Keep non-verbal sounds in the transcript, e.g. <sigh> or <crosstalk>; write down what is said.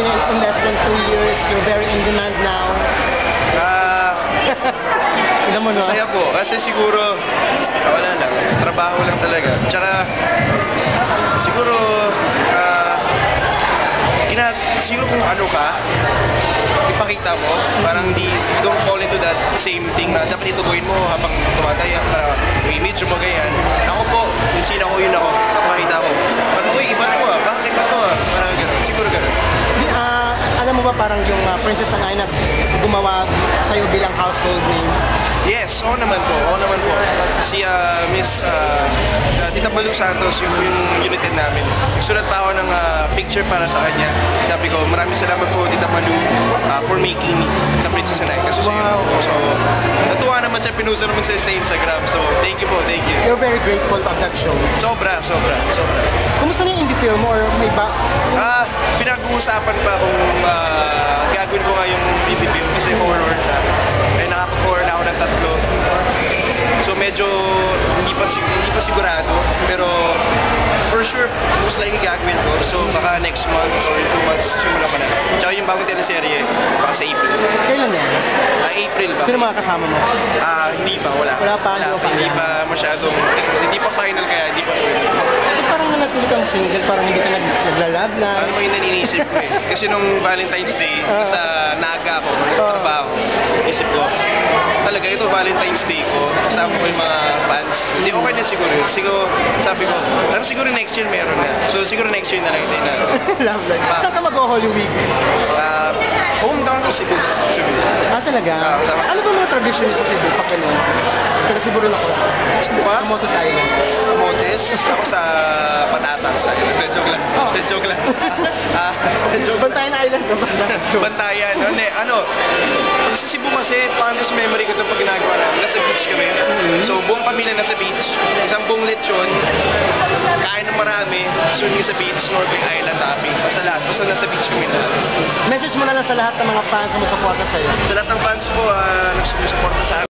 na in less than two years, you're very in demand now. Ah, <laughs> Alam mo no? Masaya po. Kasi siguro, wala lang. Trabaho lang talaga. Tsaka, siguro, ah, gina, siguro kung ano ka, ipakita mo, parang di, you don't fall into that same thing na dapat itubuhin mo habang tumataya para image mo ganyan. Ako po, kung sino ako yun ako, pakita ko. Parang, uy, iba to ah, bakit iba to ah? Parang gano'n, siguro gano'n. Di, ah, alam mo ba parang yung ah, Princess ng Ay na gumawa sa'yo bilang household name? Yes, oo naman po, oo naman po. Si ah, Miss ah, ah, Tita Malu Santos, yung, yung united namin. Nagsulat pa ako ng ah, picture para sa kanya. Sabi ko, maraming salamat po Tita Malu ah, for making me sa Princess and I. Kasi Wow. so, natuwa naman siya, pinusa naman siya sa Instagram. So, thank you po, thank you. You're very grateful of that show. Sobra, sobra, sobra. Kumusta na yung indie film or may ba? Ah, pinag-uusapan pa kung ah, gagawin ko nga yung BB film kasi horror siya. Eh, nakapag-horror na ako ng tatlo. So medyo hindi pa hindi pa sigurado pero for sure most likely gagawin ko. So baka next month or in two months simula pa na. Tsaka yung bagong teleserye baka sa April. Kailan yan? Ah, April ba? Sino mga kasama mo? Ah, hindi pa, wala. Wala pa, hindi pa hindi pa masyadong, hindi pa final kaya, hindi pa pwede. Eh, parang nanatili kang single, parang hindi ka nag naglalab na. Ano mo yung naninisip ko eh. Kasi nung Valentine's Day, Ah. sa Naga ako, Ah. nagtrabaho, isip ko, talaga ito Valentine's Day ko, kasama ko yung mga fans. Hindi, okay na siguro yun. Siguro, sabi ko, alam siguro next year meron na. So siguro next year na lang ito na. <laughs> Love life. Saan ka mag-Holy Week? Uh, hometown ko Cebu. Cebu. Ah, talaga? Ah, kasama. Ano ba mga tradition sa Cebu? Ganun? Taga Cebu rin ako. Cebu ba? Sa Motos Island. Motes. Ako sa Patatas. Ayun, joke lang. Oh. Joke lang. <laughs> Ah, joke Bantayan Island ka ba? <laughs> Bantayan. Ano, hindi, ano, sa kasi, fondest memory ko ito pag ginagawa namin. Nasa beach kami. So, buong pamilya nasa beach. Isang buong lechon. Kain ng marami. Swimming sa beach, snorkeling island hopping. Basta lahat. Basta nasa beach kami na. Message mo na lang sa lahat ng mga fans na masuporta sa'yo. Sa lahat ng fans po, uh, nagsusuporta sa amin.